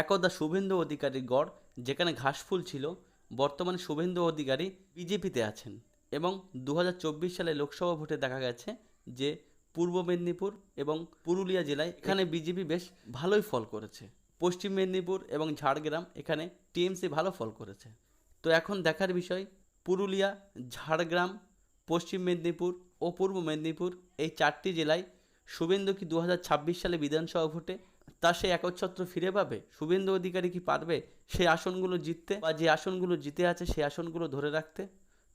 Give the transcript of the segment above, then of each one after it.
একদা শুভেন্দু অধিকারীর গড়, যেখানে ঘাসফুল ছিল, বর্তমানে শুভেন্দু অধিকারী বিজেপিতে আছেন। এবং দু হাজার চব্বিশ সালে লোকসভা ভোটে দেখা গেছে যে, পূর্ব মেদিনীপুর এবং পুরুলিয়া জেলায় এখানে বিজেপি বেশ ভালোই ফল করেছে। পশ্চিম মেদিনীপুর এবং ঝাড়গ্রাম এখানে টিএমসি ভালো ফল করেছে। তো এখন দেখার বিষয়, পুরুলিয়া, ঝাড়গ্রাম, পশ্চিম মেদিনীপুর ও পূর্ব মেদিনীপুর এই চারটি জেলায় শুভেন্দু কি দু হাজার ছাব্বিশ সালে বিধানসভা ভোটে তা সে একচ্ছত্র ফিরে পাবে? শুভেন্দু অধিকারী কি পারবে সেই আসনগুলো জিততে বা যে আসনগুলো জিতে আছে সেই আসনগুলো ধরে রাখতে?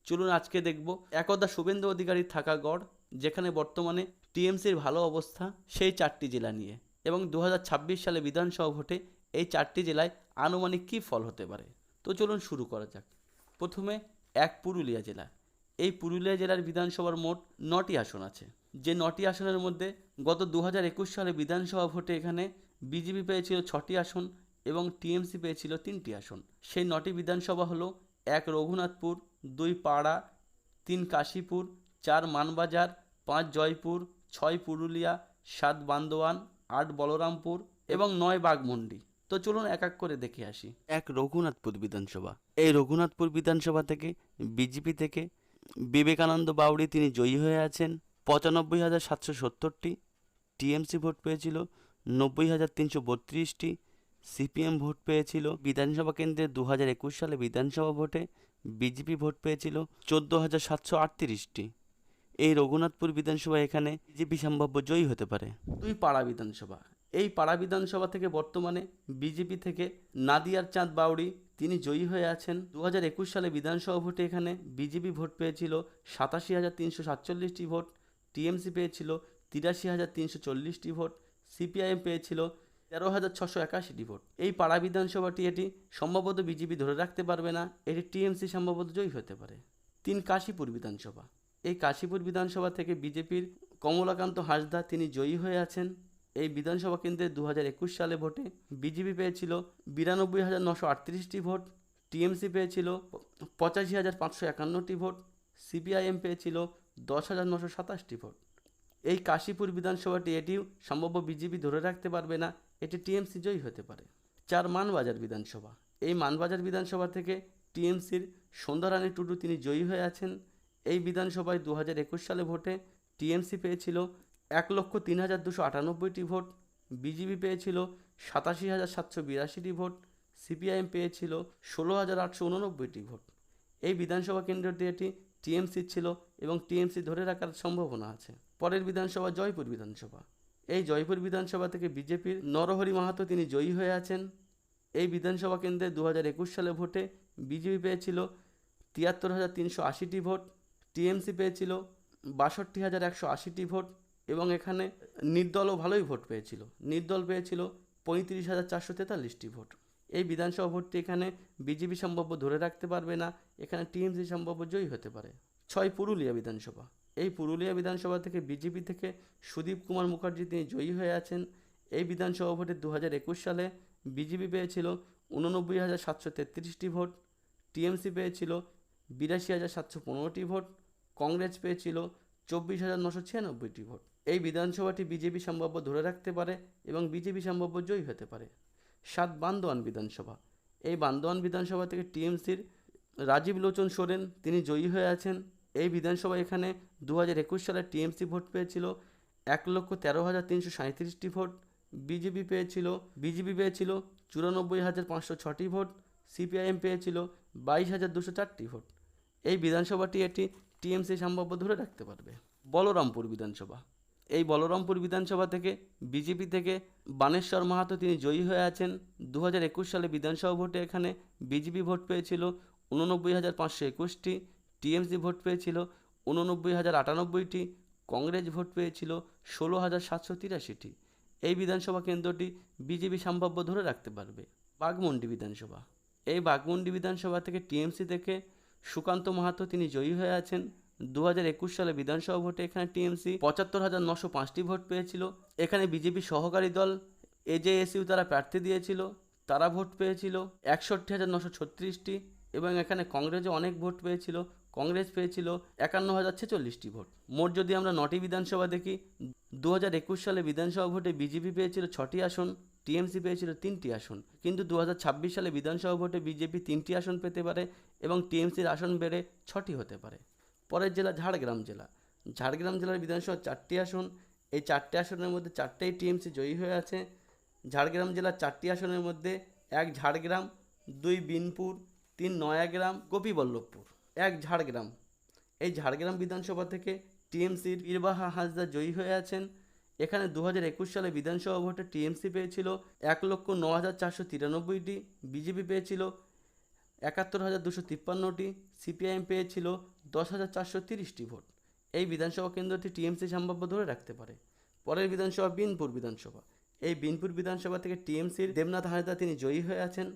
চলুন আজকে দেখব। একদা শুভেন্দু অধিকারী থাকা গড়, যেখানে বর্তমানে টিএমসির ভালো অবস্থা সেই চারটি জেলা নিয়ে। এবং দু হাজার ছাব্বিশ সালে বিধানসভা ভোটে এই চারটি জেলায় আনুমানিক কী ফল হতে পারে? তো চলুন শুরু করা যাক। প্রথমে এক পুরুলিয়া জেলা। এই পুরুলিয়া জেলার বিধানসভার মোট নটি আসন আছে। যে নটি আসনের মধ্যে গত দু হাজার একুশ সালে বিধানসভা ভোটে এখানে বিজেপি পেয়েছিল ছটি আসন এবং টিএমসি পেয়েছিল তিনটি আসন। সেই নটি বিধানসভা হলো এক রঘুনাথপুর, দুই পাড়া, তিন কাশীপুর, চার মানবাজার, পাঁচ জয়পুর, ছয় পুরুলিয়া, সাত বান্দোয়ান, আট বলরামপুর এবং নয় বাঘমুন্ডি। তো চলুন এক এক করে দেখে আসি। এক রঘুনাথপুর বিধানসভা। এই রঘুনাথপুর বিধানসভা থেকে, বিজেপি থেকে বিবেকানন্দ বাউড়ি তিনি জয়ী হয়ে আছেন। পঁচানব্বই হাজার সাতশো সত্তরটি, টিএমসি ভোট পেয়েছিল নব্বই হাজার তিনশো বত্রিশটি, সিপিএম ভোট পেয়েছিল বিধানসভা কেন্দ্রে দু হাজার একুশ সালে বিধানসভা ভোটে বিজেপি ভোট পেয়েছিল চোদ্দ হাজার সাতশো আটত্রিশটি। এই রঘুনাথপুর বিধানসভা এখানে বিজেপি সম্ভাব্য জয়ী হতে পারে। দুই পাড়া বিধানসভা। এই পাড়া বিধানসভা থেকে বর্তমানে বিজেপি থেকে নাদিয়ার চাঁদ বাউড়ি, তিনি জয়ী হয়ে আছেন। দু হাজার একুশ সালে বিধানসভা ভোটে এখানে বিজেপি ভোট পেয়েছিল সাতাশি হাজার তিনশো সাতচল্লিশটি ভোট। টিএমসি পেয়েছিল তিরাশি হাজার তিনশো চল্লিশটি ভোট, সিপিআইএম পেয়েছিল তেরো হাজার ছশো একাশিটি ভোট। এই পাড়া বিধানসভাটি এটি সম্ভবত বিজেপি ধরে রাখতে পারবে না, এটি টিএমসি সম্ভবত জয়ী হতে পারে। তিন কাশীপুর বিধানসভা। এই কাশীপুর বিধানসভা থেকে বিজেপির কমলাকান্ত হাসদা তিনি জয়ী হয়ে আছেন। এই বিধানসভা কেন্দ্রে দু হাজার একুশ সালে ভোটে বিজেপি পেয়েছিল বিরানব্বই হাজার নশো আটত্রিশটি ভোট, টিএমসি পেয়েছিল পঁচাশি হাজার পাঁচশো একান্নটি ভোট, সিপিআইএম পেয়েছিল দশ হাজার নশো সাতাশটি ভোট। এই কাশীপুর বিধানসভাটি এটিও সম্ভাব্য বিজেপি ধরে রাখতে পারবে না, এটি টিএমসি জয়ী হতে পারে। চার মানবাজার বিধানসভা। এই মানবাজার বিধানসভা থেকে টিএমসির সন্ধ্যারানী টুডু তিনি জয়ী হয়ে আছেন। এই বিধানসভায় দু হাজার একুশ সালে ভোটে টিএমসি পেয়েছিল এক লক্ষ তিন হাজার দুশো আটানব্বইটি ভোট, বিজেপি পেয়েছিল সাতাশি হাজার সাতশো বিরাশিটি ভোট, সিপিআইএম পেয়েছিল ষোলো হাজার আটশো উননব্বইটি ভোট। এই বিধানসভা কেন্দ্রটি এটি টিএমসি ছিল এবং টিএমসি ধরে রাখার সম্ভাবনা আছে। পরের বিধানসভা জয়পুর বিধানসভা। এই জয়পুর বিধানসভা থেকে বিজেপির নরহরি মাহাতো তিনি জয়ী হয়ে আছেন। এই বিধানসভা কেন্দ্রে দু হাজার একুশ সালে ভোটে বিজেপি পেয়েছিল তিয়াত্তর হাজার তিনশো আশিটি ভোট, টিএমসি পেয়েছিল বাষট্টি হাজার একশো আশিটি ভোট এবং এখানে নির্দলও ভালোই ভোট পেয়েছিল। নির্দল পেয়েছিল পঁয়ত্রিশ হাজার চারশো তেতাল্লিশটি ভোট। এই বিধানসভা ভোটটি এখানে বিজেপি সম্ভাব্য ধরে রাখতে পারবে না, এখানে টিএমসি সম্ভাব্য জয়ী হতে পারে। ছয় পুরুলিয়া বিধানসভা। এই পুরুলিয়া বিধানসভা থেকে বিজেপি থেকে সুদীপ কুমার মুখার্জি তিনি জয়ী হয়ে আছেন। এই বিধানসভা ভোটে দু হাজার একুশ সালে বিজেপি পেয়েছিল উননব্বই হাজার সাতশো তেত্রিশটি ভোট, টিএমসি পেয়েছিল বিরাশি হাজার সাতশো পনেরোটি ভোট, কংগ্রেস পেয়েছিল চব্বিশ হাজার নশো ছিয়ানব্বইটি ভোট। এই বিধানসভাটি বিজেপি সম্ভাব্য ধরে রাখতে পারে এবং বিজেপি সম্ভাব্য জয়ী হতে পারে। সাত বান্দোয়ান বিধানসভা। এই বান্দোয়ান বিধানসভা থেকে টিএমসির রাজীব লোচন সোরেন, তিনি জয়ী হয়ে আছেন। এই বিধানসভা এখানে দু হাজার একুশ সালে টিএমসি ভোট পেয়েছিল, এক লক্ষ তেরো হাজার তিনশো সাঁত্রিশটি ভোট। বিজেপি পেয়েছিল বিজেপি পেয়েছিল চুরানব্বই হাজার পাঁচশো ছটি ভোট, সিপিআইএম পেয়েছিল বাইশ হাজার দুশো চারটি ভোট। এই বিধানসভাটি এটি টিএমসি সম্ভাব্য ধরে রাখতে পারবে। বলরামপুর বিধানসভা। এই বলরামপুর বিধানসভা থেকে বিজেপি থেকে বানেশ্বর মাহাতো তিনি জয়ী হয়ে আছেন। দু হাজার একুশ সালে বিধানসভা ভোটে এখানে বিজেপি ভোট পেয়েছিল উননব্বই হাজার পাঁচশো একুশটি, টিএমসি ভোট পেয়েছিল উননব্বই হাজার আটানব্বইটি, কংগ্রেস ভোট পেয়েছিল ষোলো হাজার সাতশো তিরাশিটি। এই বিধানসভা কেন্দ্রটি বিজেপি সম্ভাব্য ধরে রাখতে পারবে। বাঘমুন্ডি বিধানসভা। এই বাঘমুন্ডি বিধানসভা থেকে টিএমসি থেকে সুকান্ত মাহাতো তিনি জয়ী হয়ে আছেন। দু হাজার একুশ সালে বিধানসভা ভোটে এখানে টিএমসি পঁচাত্তর হাজার নশো পাঁচটি ভোট পেয়েছিল। এখানে বিজেপি সহকারী দল, এজেএসইউ তারা প্রার্থী দিয়েছিল, তারা ভোট পেয়েছিল। একষট্টি হাজার নশো ছত্রিশটি এবং এখানে কংগ্রেসও অনেক ভোট পেয়েছিল। কংগ্রেস পেয়েছিল একান্ন হাজার ছেচল্লিশটি ভোট। মোট যদি আমরা নটি বিধানসভা দেখি দু হাজার একুশ সালে বিধানসভা ভোটে বিজেপি পেয়েছিল ছটি আসন, টিএমসি পেয়েছিল তিনটি আসন। কিন্তু দু হাজার ছাব্বিশ সালে বিধানসভা ভোটে বিজেপি তিনটি আসন পেতে পারে এবং টিএমসির আসন বেড়ে ছটি হতে পারে। পরের জেলা ঝাড়গ্রাম জেলা। ঝাড়গ্রাম জেলার বিধানসভার চারটি আসন, এই চারটি আসনের মধ্যে চারটেই টিএমসি জয়ী হয়ে আছে। ঝাড়গ্রাম জেলার চারটি আসনের মধ্যে এক ঝাড়গ্রাম, দুই বিনপুর, তিন নয়াগ্রাম, গোপীবল্লভপুর। এক ঝাড়গ্রাম। এই ঝাড়গ্রাম বিধানসভা থেকে টিএমসির বীরবাহা হাসদা জয়ী হয়ে আছেন। এখানে দু একুশ সালে বিধানসভা ভোটে টিএমসি পেয়েছিল এক লক্ষ ন হাজার চারশো তিরানব্বইটি, বিজেপি পেয়েছিল একাত্তর হাজার দুশো তিপ্পান্নটি, সিপিআইএম পেয়েছিল দশ হাজার চারশো তিরিশটি ভোট। এই বিধানসভা কেন্দ্রটি টিএমসি সম্ভাব্য ধরে রাখতে পারে। পরের বিধানসভা বিনপুর বিধানসভা। এই বিনপুর বিধানসভা থেকে টিএমসির দেবনাথ হাসদা তিনি জয়ী হয়ে আছেন।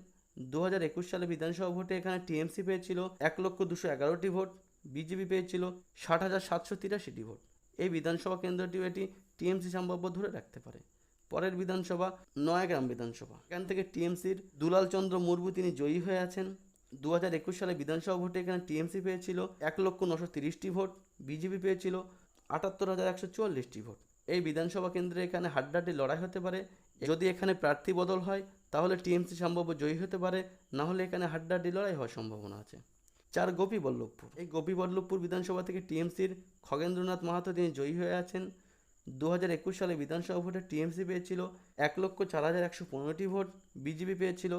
দু হাজার একুশ সালে বিধানসভা ভোটে এখানে টিএমসি পেয়েছিল এক লক্ষ দুশো এগারোটি ভোট, বিজেপি পেয়েছিল ষাট হাজার সাতশো তিরাশিটি ভোট। এই বিধানসভা কেন্দ্রটিও এটি টিএমসি সম্ভাব্য ধরে রাখতে পারে। পরের বিধানসভা নয়াগ্রাম বিধানসভা। এখান থেকে টিএমসির দুলাল চন্দ্র মুর্মু তিনি জয়ী হয়ে আছেন। দু হাজার একুশ সালে বিধানসভা ভোটে এখানে টিএমসি পেয়েছিল এক লক্ষ নশো তিরিশটি ভোট, বিজেপি পেয়েছিল আটাত্তর হাজার একশো চুয়াল্লিশটি ভোট। এই বিধানসভা কেন্দ্রে এখানে হাড্ডাহাড্ডি লড়াই হতে পারে। যদি এখানে প্রার্থী বদল হয়, তাহলে টিএমসি সম্ভাব্য জয়ী হতে পারে। না হলে এখানে হাড্ডাহাড্ডি লড়াই হওয়ার সম্ভাবনা আছে। চার, গোপীবল্লভপুর। এই গোপীবল্লভপুর বিধানসভা থেকে টিএমসির খগেন্দ্রনাথ মাহাতো তিনি জয়ী হয়ে আছেন। দু হাজার একুশ সালে বিধানসভা ভোটে টিএমসি পেয়েছিল এক লক্ষ চার হাজার একশো পনেরোটি ভোট, বিজেপি পেয়েছিল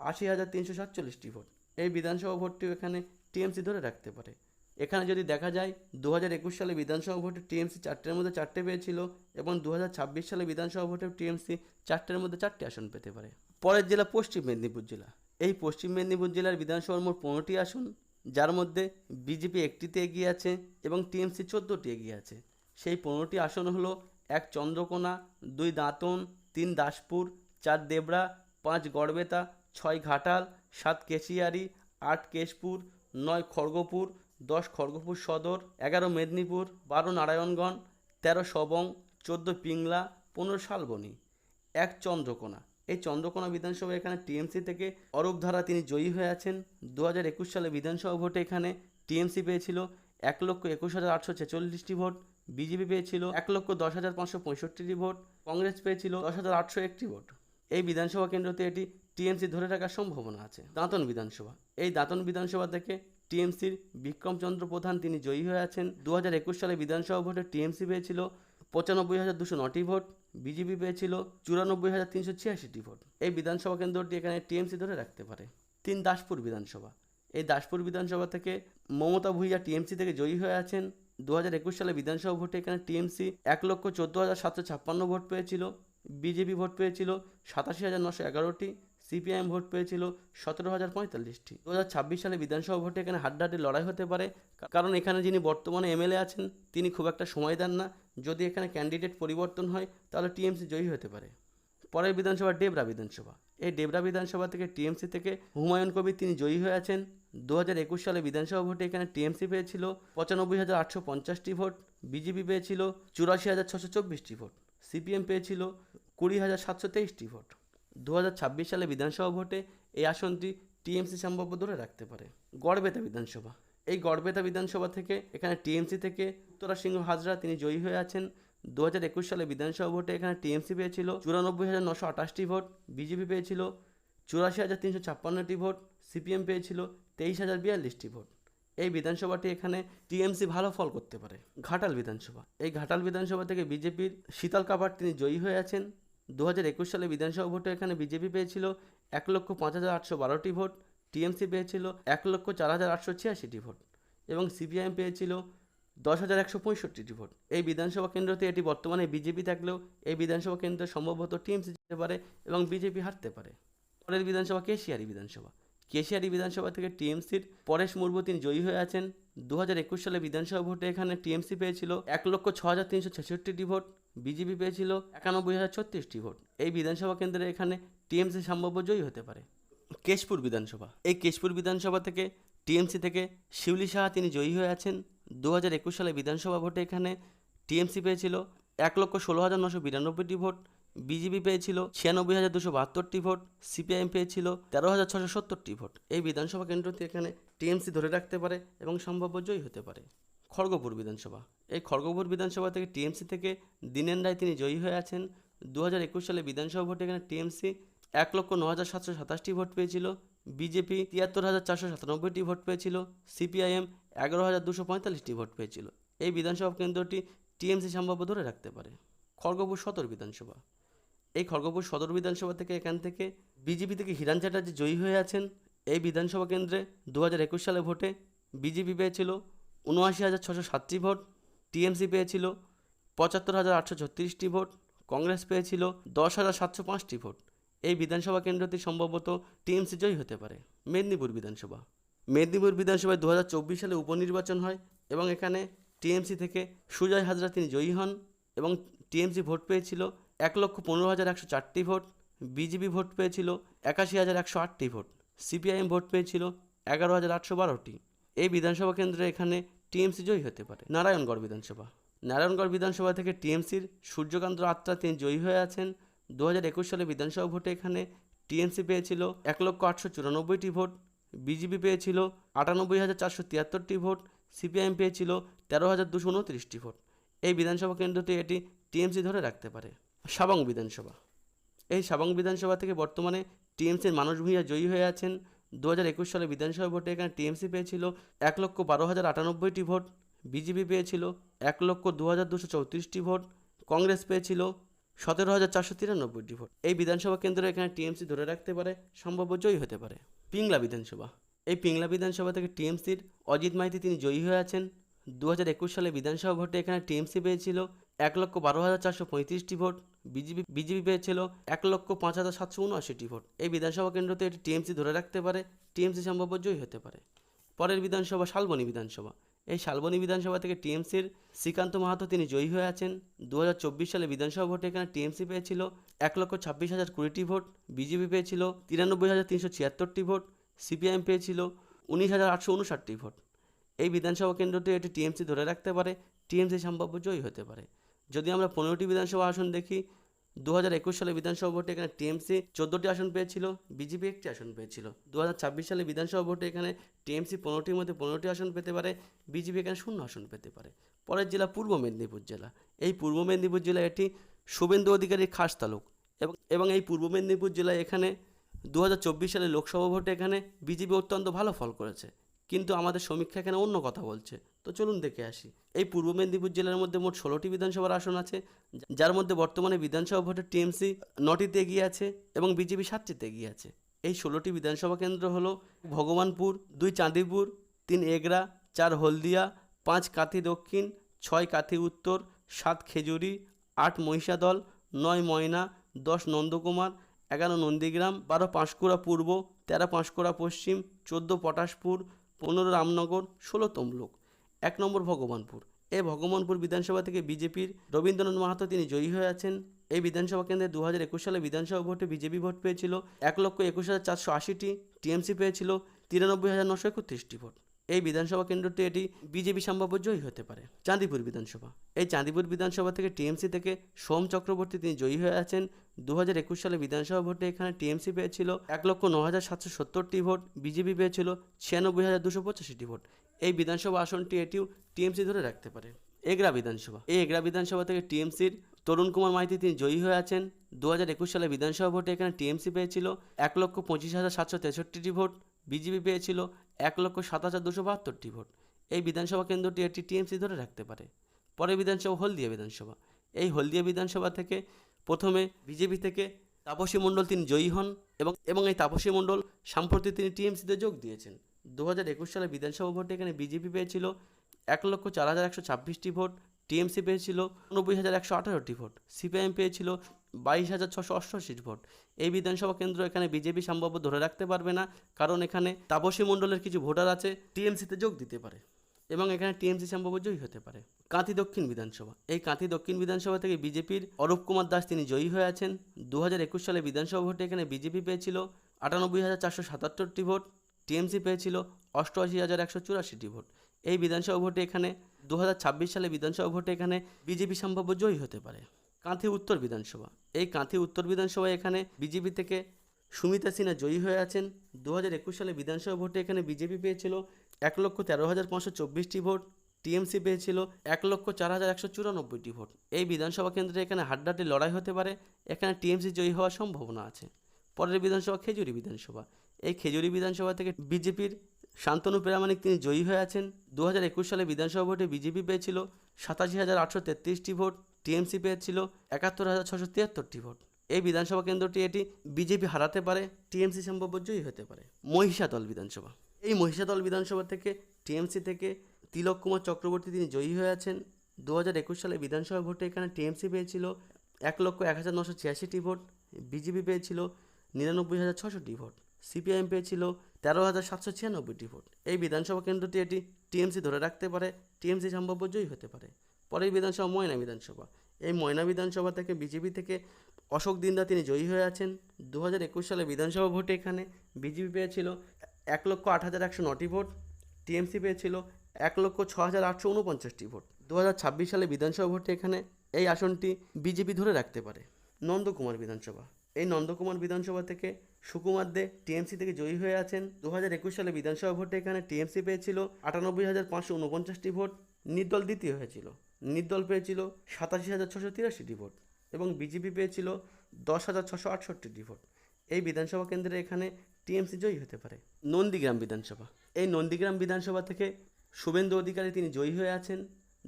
আশি হাজার তিনশো সাতচল্লিশটি ভোট। এই বিধানসভা ভোটটিও এখানে টিএমসি ধরে রাখতে পারে। এখানে যদি দেখা যায় দু হাজার একুশ সালে বিধানসভা ভোটে টিএমসি চারটের মধ্যে চারটে পেয়েছিল এবং দু হাজার ছাব্বিশ সালে বিধানসভা ভোটে টিএমসি চারটের মধ্যে চারটি আসন পেতে পারে। পরের জেলা পশ্চিম মেদিনীপুর জেলা। এই পশ্চিম মেদিনীপুর জেলার বিধানসভার মোট পনেরোটি আসন, যার মধ্যে বিজেপি একটিতে এগিয়ে আছে এবং টিএমসি চোদ্দোটি এগিয়ে আছে। সেই পনেরোটি আসন হলো এক চন্দ্রকোনা, দুই দাঁতন, তিন দাসপুর, চার দেবরা পাঁচ গড়বেতা, ছয় ঘাটাল সাত কেশিয়ারি, আট কেশপুর, নয় খড়গপুর, দশ খড়গপুর সদর, এগারো মেদিনীপুর, বারো নারায়ণগঞ্জ, তেরো সবং, চোদ্দ পিংলা, পনেরো শালবনী। এক চন্দ্রকোনা। এই চন্দ্রকোনা বিধানসভা এখানে টিএমসি থেকে অরূপ ধারা তিনি জয়ী হয়ে আছেন। দু হাজার একুশ সালে বিধানসভা ভোটে এখানে টিএমসি পেয়েছিল এক লক্ষ একুশ হাজার আটশো ছেচল্লিশটি ভোট, বিজেপি পেয়েছিল এক লক্ষ দশ হাজার পাঁচশো পঁয়ষট্টিটি ভোট, কংগ্রেস পেয়েছিল দশ হাজার আটশো একটি ভোট। এই বিধানসভা কেন্দ্রতে এটি টিএমসি ধরে রাখার সম্ভাবনা আছে। দাঁতন বিধানসভা। এই দাঁতন বিধানসভা থেকে টিএমসির বিক্রমচন্দ্র প্রধান তিনি জয়ী হয়ে আছেন। দু হাজার একুশ সালে বিধানসভা ভোটে টিএমসি পেয়েছিল পঁচানব্বই হাজার দুশো নটি ভোট, বিজেপি পেয়েছিল চুরানব্বই হাজার তিনশো ছিয়াশিটি ভোট। এই বিধানসভা কেন্দ্রটি এখানে টিএমসি ধরে রাখতে পারে। তিন দাসপুর বিধানসভা। এই দাসপুর বিধানসভা থেকে মমতা ভূঁইয়া টিএমসি থেকে জয়ী হয়ে আছেন। দু হাজার একুশ সালে বিধানসভা ভোটে এখানে টিএমসি এক লক্ষ চোদ্দ হাজার সাতশো ছাপ্পান্ন ভোট পেয়েছিল। বিজেপি ভোট পেয়েছিল সাতাশি হাজার নশো এগারোটি। সিপিআইএম ভোট পেয়েছিল সতেরো হাজার পঁয়তাল্লিশটি। দু হাজার ছাব্বিশ সালে বিধানসভা ভোটে এখানে হাড্ডাহাড্ডি লড়াই হতে পারে। কারণ এখানে যিনি বর্তমানে এমএলএ আছেন, তিনি খুব একটা সময় দেন না। যদি এখানে ক্যান্ডিডেট পরিবর্তন হয়, তাহলে টিএমসি জয়ী হতে পারে। পরের বিধানসভা, ডেবরা বিধানসভা। এই ডেবরা বিধানসভা থেকে টিএমসি থেকে হুমায়ুন কবির তিনি জয়ী হয়ে আছেন। দু হাজার একুশ সালে বিধানসভা ভোটে এখানে টিএমসি পেয়েছিল পঁচানব্বই হাজার আটশো পঞ্চাশটি ভোট, বিজেপি পেয়েছিল চুরাশি হাজার ছশো চব্বিশটি ভোট, সিপিএম পেয়েছিল কুড়ি হাজার সাতশো তেইশটি ভোট। দু হাজার ছাব্বিশ সালে বিধানসভা ভোটে এই আসনটি টিএমসি সম্ভাব্য ধরে রাখতে পারে। গড়বেতা বিধানসভা। এই গড়বেতা বিধানসভা থেকে, এখানে টিএমসি থেকে উত্তরা সিংহ হাজরা, তিনি জয়ী হয়ে আছেন। দু হাজার একুশ সালে বিধানসভা ভোটে এখানে টিএমসি পেয়েছিল। চুরানব্বই হাজার নশো আঠাশটি ভোট বিজেপি পেয়েছিল। চুরাশি হাজার তিনশো ছাপ্পান্নটি ভোট সিপিএম পেয়েছিল। তেইশ হাজার বিয়াল্লিশটি ভোট। এই বিধানসভাটি এখানে টিএমসি ভালো ফল করতে পারে। ঘাটাল বিধানসভা। এই ঘাটাল বিধানসভা থেকে বিজেপির শীতল কাপাট তিনি জয়ী হয়ে আছেন। দু হাজার একুশ সালে বিধানসভা ভোটে এখানে বিজেপি পেয়েছিল এক লক্ষ পাঁচ হাজার আটশো বারোটি ভোট, টিএমসি পেয়েছিল এক লক্ষ চার হাজার আটশো ছিয়াশিটি ভোট এবং সিপিআইএম পেয়েছিল দশ হাজার একশো পঁয়ষট্টিটি ভোট। এই বিধানসভা কেন্দ্রতে এটি বর্তমানে বিজেপি থাকলেও এই বিধানসভা কেন্দ্রে সম্ভবত টিএমসি যেতে পারে এবং বিজেপি হারতে পারে। পরের বিধানসভা কেশিয়ারি বিধানসভা। কেশিয়ারি বিধানসভা থেকে টিএমসির পরেশ মুর্মু তিনি জয়ী হয়ে আছেন। দু হাজার একুশ সালে বিধানসভা ভোটে এখানে টিএমসি পেয়েছিল এক লক্ষ ছ হাজার তিনশো ছেষট্টিটি ভোট, বিজেপি পেয়েছিল একানব্বই হাজার ছত্রিশটি ভোট। এই বিধানসভা কেন্দ্রে এখানে টিএমসি সম্ভাব্য জয়ী হতে পারে। কেশপুর বিধানসভা। এই কেশপুর বিধানসভা থেকে, টিএমসি থেকে শিউলি সাহা তিনি জয়ী হয়ে আছেন। দু হাজার একুশ সালে বিধানসভা ভোটে এখানে টিএমসি পেয়েছিল এক লক্ষ ষোলো হাজার নশো বিরানব্বইটি ভোট বিজেপি পেয়েছিল ছিয়ানব্বই হাজার দুশো বাহাত্তরটি ভোট, সিপিআইএম পেয়েছিল তেরো হাজার ছশো সত্তরটি ভোট। এই বিধানসভা কেন্দ্রটি এখানে টিএমসি ধরে রাখতে পারে এবং সম্ভাব্য জয়ী হতে পারে। খড়গপুর বিধানসভা। এই খড়গপুর বিধানসভা থেকে টিএমসি থেকে দীনেন রায় তিনি জয়ী হয়ে আছেন। দু হাজার একুশ সালে বিধানসভা ভোটে এখানে টিএমসি এক লক্ষ ন হাজার সাতশো সাতাশটি ভোট পেয়েছিল, বিজেপি তিয়াত্তর হাজার চারশো সাতানব্বইটি ভোট পেয়েছিল, সিপিআইএম এগারো হাজার দুশো পঁয়তাল্লিশটি ভোট পেয়েছিল। এই বিধানসভা কেন্দ্রটি টিএমসি সম্ভাব্য ধরে রাখতে পারে। খড়গপুর সদর বিধানসভা। এই খড়গপুর সদর বিধানসভা থেকে এখান থেকে বিজেপি থেকে হিরান চ্যাটার্জি জয়ী হয়ে আছেন। এই বিধানসভা কেন্দ্রে দু একুশ সালে ভোটে বিজেপি পেয়েছিল উনআশি হাজার ছশো সাতটি ভোট, টিএমসি পেয়েছিল পঁচাত্তর হাজার আটশো ছত্রিশটি ভোট, কংগ্রেস পেয়েছিল দশ হাজার সাতশো পাঁচটি ভোট। এই বিধানসভা কেন্দ্রটি সম্ভবত টিএমসি জয়ী হতে পারে। মেদিনীপুর বিধানসভা। মেদিনীপুর বিধানসভায় দু হাজার চব্বিশ সালে উপনির্বাচন হয় এবং এখানে টিএমসি থেকে সুজয় হাজরা তিনি জয়ী হন এবং টিএমসি ভোট পেয়েছিল এক লক্ষ পনেরো হাজার একশো চারটি ভোট, বিজেপি ভোট পেয়েছিল একাশি হাজার একশো আটটি ভোট, সিপিআইএম ভোট পেয়েছিল এগারো হাজার আটশো বারোটি। এই বিধানসভা কেন্দ্রে এখানে টিএমসি জয়ী হতে পারে। নারায়ণগড় বিধানসভা। নারায়ণগড় বিধানসভা থেকে টিএমসির সূর্যকান্ত আত্রা তিনি জয়ী হয়ে আছেন। দু হাজার একুশ সালে বিধানসভা ভোটে এখানে টিএমসি পেয়েছিল এক লক্ষ আটশো চুরানব্বইটি ভোট, বিজেপি পেয়েছিল আটানব্বই হাজার চারশো তিয়াত্তরটি ভোট, সিপিআইএম পেয়েছিল তেরো হাজার দুশো উনত্রিশটি ভোট। এই বিধানসভা কেন্দ্রটি এটি টিএমসি ধরে রাখতে পারে। সাবাং বিধানসভা। এই সাবাং বিধানসভা থেকে বর্তমানে টিএমসির মানুষ ভূঁইয়া জয়ী হয়ে আছেন। দু একুশ সালে বিধানসভা ভোটে এখানে টিএমসি পেয়েছিল এক লক্ষ বারো হাজার আটানব্বইটি ভোট, বিজেপি পেয়েছিল এক লক্ষ দু হাজার দুশো চৌত্রিশটি ভোট, কংগ্রেস পেয়েছিল সতেরো হাজার চারশো তিরানব্বইটি ভোট। এই বিধানসভা কেন্দ্রে এখানে টিএমসি ধরে রাখতে পারে, সম্ভাব্য জয়ী হতে পারে। পিংলা বিধানসভা। এই পিংলা বিধানসভা থেকে টিএমসির অজিত মাইতি তিনি জয়ী হয়ে আছেন। দু হাজার একুশ সালে বিধানসভা ভোটে এখানে টিএমসি পেয়েছিল এক লক্ষ বারো হাজার চারশো পঁয়ত্রিশটি ভোট বিজেপি বিজেপি পেয়েছিল এক লক্ষ পাঁচ হাজার সাতশো উনআশিটি ভোট। এই বিধানসভা কেন্দ্রতে এটি টিএমসি ধরে রাখতে পারে। টিএমসি সম্ভাব্য জয়ী হতে পারে। পরের বিধানসভা শালবনী বিধানসভা। এই শালবনী বিধানসভা থেকে টিএমসির শ্রীকান্ত মাহাতো তিনি জয়ী হয়ে আছেন। দু সালে বিধানসভা ভোটে এখানে টিএমসি পেয়েছিল এক লক্ষ ছাব্বিশ হাজার কুড়িটি ভোট। বিজেপি পেয়েছিল তিরানব্বই হাজার তিনশো ছিয়াত্তরটি ভোট। সিপিআইএম পেয়েছিল উনিশ হাজার আটশো উনষাটটি ভোট। এই বিধানসভা কেন্দ্রটি এটি টিএমসি ধরে রাখতে পারে। টিএমসি সম্ভাব্য জয়ী হতে পারে। যদি আমরা পনেরোটি বিধানসভা আসন দেখি দু হাজার একুশ সালে বিধানসভা ভোটে এখানে টিএমসি চোদ্দোটি আসন পেয়েছিল, বিজেপি একটি আসন পেয়েছিল। দু হাজার ছাব্বিশ সালে বিধানসভা ভোটে এখানে টিএমসি পনেরোটির মধ্যে পনেরোটি আসন পেতে পারে, বিজেপি এখানে শূন্য আসন পেতে পারে। পরের জেলা পূর্ব মেদিনীপুর জেলা। এই পূর্ব মেদিনীপুর জেলা এটি শুভেন্দু অধিকারীর খাস তালুক এবং এবং এই পূর্ব মেদিনীপুর জেলায় এখানে দু হাজার চব্বিশ সালে লোকসভা ভোটে এখানে বিজেপি অত্যন্ত ভালো ফল করেছে। কিন্তু আমাদের সমীক্ষা এখানে অন্য কথা বলছে। তো চলুন দেখে আসি। এই পূর্ব মেদিনীপুর জেলার মধ্যে মোট ষোলোটি বিধানসভার আসন আছে, যার মধ্যে বর্তমানে বিধানসভা ভোটে টিএমসি নটিতে এগিয়ে আছে এবং বিজেপি সাতটিতে এগিয়ে আছে। এই ষোলোটি বিধানসভা কেন্দ্র হল ভগবানপুর, দুই চাঁদিপুর, তিন এগরা, চার হলদিয়া, পাঁচ কাথি দক্ষিণ, ছয় কাথি উত্তর, সাত খেজুরি, আট মহিষাদল, নয় ময়না, দশ নন্দকুমার, এগারো নন্দীগ্রাম, বারো পাঁশকুড়া পূর্ব, তেরো পাঁশকুড়া পশ্চিম, চোদ্দ পটাশপুর, পনেরো রামনগর, ষোলো তমলুক। এক নম্বর ভগবানপুর। এই ভগবানপুর বিধানসভা থেকে বিজেপির রবীন্দ্রনাথ মাহাতো তিনি জয়ী হয়ে আছেন। এই বিধানসভা কেন্দ্রে দু হাজার একুশ সালে বিধানসভা ভোটে বিজেপি ভোট পেয়েছিল। এক লক্ষ একুশ হাজার চারশো আশিটি টিএমসি পেয়েছিল। তিরানব্বই হাজার নশো একত্রিশটি ভোট। এই বিধানসভা কেন্দ্রটি এটি বিজেপি সম্ভাব্য জয়ী হতে পারে। চাঁদিপুর বিধানসভা। এই চাঁদিপুর বিধানসভা থেকে টিএমসি থেকে সোম চক্রবর্তী তিনি জয়ী হয়ে আছেন। দু হাজার একুশ সালে বিধানসভা ভোটে এখানে টিএমসি পেয়েছিল। এক লক্ষ ন হাজার সাতশো সত্তরটি ভোট বিজেপি পেয়েছিল। ছিয়ানব্বই হাজার দুশো পঁচাশিটি ভোট। এই বিধানসভা আসনটি এটিও টিএমসি ধরে রাখতে পারে। এগরা বিধানসভা। এই এগরা বিধানসভা থেকে টিএমসির তরুণ কুমার মাইতি তিনি জয়ী হয়ে আছেন। দু হাজার একুশ সালে বিধানসভা ভোটে এখানে টিএমসি পেয়েছিল এক লক্ষ পঁচিশ হাজার সাতশো তেষট্টিটি ভোট, বিজেপি পেয়েছিল এক লক্ষ সাত হাজার দুশো বাহাত্তরটি ভোট। এই বিধানসভা কেন্দ্রটি এটি টিএমসি ধরে রাখতে পারে। পরে বিধানসভা হলদিয়া বিধানসভা। এই হলদিয়া বিধানসভা থেকে প্রথমে বিজেপি থেকে তাপসী মণ্ডল তিনি জয়ী হন এবং এবং এই তাপসী মণ্ডল সাম্প্রতি তিনি টিএমসিতে যোগ দিয়েছেন। দু হাজার একুশ সালে বিধানসভা ভোটে এখানে বিজেপি পেয়েছিল এক লক্ষ চার হাজার একশো ছাব্বিশটি ভোট, টিএমসি পেয়েছিল নব্বই হাজার একশো আঠারোটি ভোট, সিপিআইএম পেয়েছিল বাইশ হাজার ছশো অষ্টআশি ভোট। এই বিধানসভা কেন্দ্র এখানে বিজেপি সম্ভাব্য ধরে রাখতে পারবে না, কারণ এখানে তাপসী মণ্ডলের কিছু ভোটার আছে, টিএমসিতে যোগ দিতে পারে এবং এখানে টিএমসি সম্ভাব্য জয়ী হতে পারে। কাঁথি দক্ষিণ বিধানসভা, এই কাঁথি দক্ষিণ বিধানসভা থেকে বিজেপির অরূপ কুমার দাস তিনি জয়ী হয়ে আছেন। দু হাজার একুশ সালে বিধানসভা ভোটে এখানে বিজেপি পেয়েছিল আটানব্বই হাজার চারশো সাতাত্তরটি ভোট টিএমসি পেয়েছিল অষ্টআশি হাজার একশো চুরাশিটি ভোট। এই বিধানসভা ভোটে এখানে, দু হাজার ছাব্বিশ সালে বিধানসভা ভোটে এখানে বিজেপি সম্ভাব্য জয়ী হতে পারে। কাঁথি উত্তর বিধানসভা। এই কাঁথি উত্তর বিধানসভায় এখানে বিজেপি থেকে সুমিতা সিনহা জয়ী হয়ে আছেন। দু হাজার একুশ সালে বিধানসভা ভোটে এখানে বিজেপি পেয়েছিল এক লক্ষ তেরো হাজার পাঁচশো চব্বিশটি ভোট, টিএমসি পেয়েছিল এক লক্ষ চার হাজার একশো চুরানব্বইটি ভোট। এই বিধানসভা কেন্দ্রে এখানে হাড্ডাটি লড়াই হতে পারে। এখানে টিএমসি জয়ী হওয়ার সম্ভাবনা আছে। পরের বিধানসভা খেজুরি বিধানসভা। এই খেজুরি বিধানসভা থেকে বিজেপির শান্তনু প্রামাণিক তিনি জয়ী হয়ে আছেন। দু হাজার একুশ সালে বিধানসভা ভোটে বিজেপি পেয়েছিল সাতাশি হাজার আটশো তেত্রিশটি ভোট, টিএমসি পেয়েছিল একাত্তর হাজার ছশো তিয়াত্তরটি ভোট। এই বিধানসভা কেন্দ্রটি এটি বিজেপি হারাতে পারে, টিএমসি সম্ভাব্য জয়ী হতে পারে। মহিষাদল বিধানসভা। এই মহিষাদল বিধানসভা থেকে, টিএমসি থেকে তিলক কুমার চক্রবর্তী তিনি জয়ী হয়ে আছেন। দু হাজার একুশ সালে বিধানসভা ভোটে এখানে টিএমসি পেয়েছিল এক লক্ষ এক হাজার নশো ছিয়াশিটি ভোট, বিজেপি পেয়েছিল নিরানব্বই হাজার ছশোটি ভোট। সিপিআইএম পেয়েছিল তেরো হাজার সাতশো ছিয়ানব্বইটি ভোট। এই বিধানসভা কেন্দ্রটি এটি টিএমসি ধরে রাখতে পারে। টিএমসি সম্ভাব্য জয়ী হতে পারে। পরের বিধানসভা ময়না বিধানসভা। এই ময়না বিধানসভা থেকে বিজেপি থেকে অশোক দিন্দা তিনি জয়ী হয়ে আছেন। দু হাজার একুশ সালে বিধানসভা ভোটে এখানে বিজেপি পেয়েছিল এক লক্ষ আট হাজার একশো নটি ভোট। টিএমসি পেয়েছিল এক লক্ষ ছ হাজার আটশো উনপঞ্চাশটি ভোট। দু হাজার ছাব্বিশ সালে বিধানসভা ভোটে এখানে এই আসনটি বিজেপি ধরে রাখতে পারে। নন্দকুমার বিধানসভা। এই নন্দকুমার বিধানসভা থেকে সুকুমার দে টিএমসি থেকে জয়ী হয়ে আছেন। দু হাজার একুশ সালে বিধানসভা ভোটে এখানে টিএমসি পেয়েছিল আটানব্বই হাজার পাঁচশো উনপঞ্চাশটি ভোট। নির্দল দ্বিতীয় হয়েছিল। নির্দল পেয়েছিল সাতাশি হাজার ছশো তিরাশিটি ভোট এবং বিজেপি পেয়েছিল দশ হাজার ছশো আটষট্টিটি ভোট। এই বিধানসভা কেন্দ্রে এখানে টিএমসি জয়ী হতে পারে। নন্দীগ্রাম বিধানসভা। এই নন্দীগ্রাম বিধানসভা থেকে শুভেন্দু অধিকারী তিনি জয়ী হয়ে আছেন।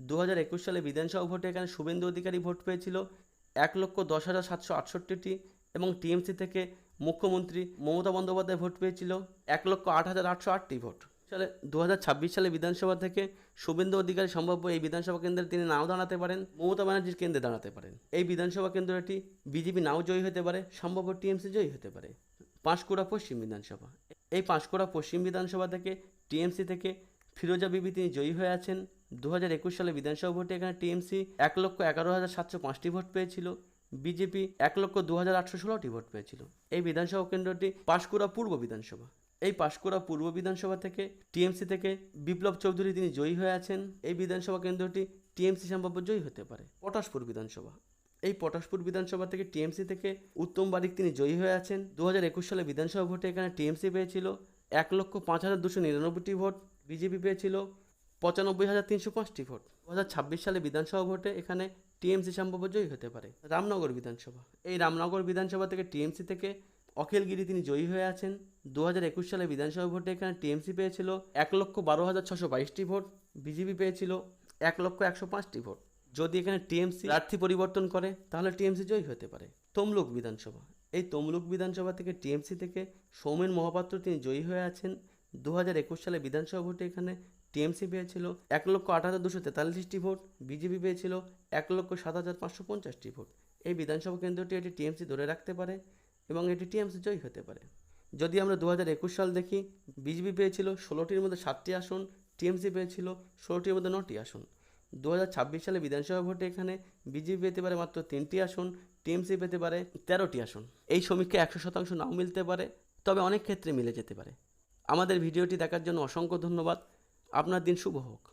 দু হাজার একুশ সালে বিধানসভা ভোটে এখানে শুভেন্দু অধিকারী ভোট পেয়েছিল এক লক্ষ দশ হাজার সাতশো আটষট্টিটি এবং টিএমসি থেকে মুখ্যমন্ত্রী মমতা বন্দ্যোপাধ্যায় ভোট পেয়েছিল এক লক্ষ আট হাজার আটশো আটটি ভোট। সালে দু হাজার ছাব্বিশ সালে বিধানসভা থেকে শুভেন্দু অধিকারী সম্ভাব্য এই বিধানসভা কেন্দ্রে তিনি নাও দাঁড়াতে পারেন, মমতা ব্যানার্জির কেন্দ্রে দাঁড়াতে পারেন। এই বিধানসভা কেন্দ্রটি বিজেপি নাও জয়ী হতে পারে, সম্ভাব্য টিএমসি জয়ী হতে পারে। পাঁশকুড়া পশ্চিম বিধানসভা। এই পাঁশকুড়া পশ্চিম বিধানসভা থেকে টিএমসি থেকে ফিরোজা বিবি তিনি জয়ী হয়ে আছেন। দু হাজার একুশ সালে বিধানসভা ভোটে এখানে টিএমসি এক লক্ষ এগারো হাজার সাতশো পাঁচটি ভোট পেয়েছিল। বিজেপি এক লক্ষ দু হাজার আটশো ষোলোটি ভোট পেয়েছিল। এই বিধানসভা কেন্দ্রটি পাঁশকুড়া পূর্ব বিধানসভা। এই পাঁশকুড়া পূর্ব বিধানসভা থেকে টিএমসি থেকে বিপ্লব চৌধুরী তিনি জয়ী হয়ে আছেন। এই বিধানসভা কেন্দ্রটি টিএমসি সম্ভাব্য জয়ী হতে পারে। পটাশপুর বিধানসভা। এই পটাশপুর বিধানসভা থেকে টিএমসি থেকে উত্তম বারিক তিনি জয়ী হয়ে আছেন। দু হাজার একুশ সালে বিধানসভা ভোটে এখানে টিএমসি পেয়েছিল। এক লক্ষ পাঁচ হাজার দুশো নিরানব্বইটি ভোট বিজেপি পেয়েছিল। পঁচানব্বই হাজার তিনশো পাঁচটি ভোট। দু হাজার ছাব্বিশ সালে বিধানসভা ভোটে এখানে টিএমসি সম্ভাব্য জয়ী হতে পারে। রামনগর বিধানসভা। এই রামনগর বিধানসভা থেকে টিএমসি থেকে অখিলগিরি তিনি জয়ী হয়ে আছেন। দু একুশ সালে বিধানসভা ভোটে এখানে টিএমসি পেয়েছিল এক লক্ষ বারো হাজার ছশো বাইশটি ভোট, বিজেপি পেয়েছিল এক লক্ষ একশো পাঁচটি ভোট। যদি এখানে টিএমসি প্রার্থী পরিবর্তন করে, তাহলে টিএমসি জয়ী হতে পারে। তমলুক বিধানসভা। এই তমলুক বিধানসভা থেকে টিএমসি থেকে সৌমেন মহাপাত্র তিনি জয়ী হয়ে আছেন। দু হাজার একুশ সালে বিধানসভা ভোটে এখানে টিএমসি পেয়েছিল এক লক্ষ আট হাজার দুশো তেতাল্লিশটি ভোট, বিজেপি পেয়েছিল এক লক্ষ সাত হাজার পাঁচশো পঞ্চাশটি ভোট। এই বিধানসভা কেন্দ্রটি এটি টিএমসি ধরে রাখতে পারে এবং এটি টিএমসি জয়ী হতে পারে। যদি আমরা দু হাজার একুশ সাল দেখি, বিজেপি পেয়েছিল ষোলোটির মধ্যে সাতটি আসন, টিএমসি পেয়েছিল ষোলোটির মধ্যে নটি আসন। দু হাজার ছাব্বিশ সালে বিধানসভা ভোটে এখানে বিজেপি পেতে পারে মাত্র তিনটি আসন, টিএমসি পেতে পারে তেরোটি আসন। এই সমীক্ষা একশো শতাংশ নাও মিলতে পারে, তবে অনেক ক্ষেত্রে মিলে যেতে পারে। আমাদের ভিডিওটি দেখার জন্য অসংখ্য ধন্যবাদ। আপনার দিন শুভ হোক।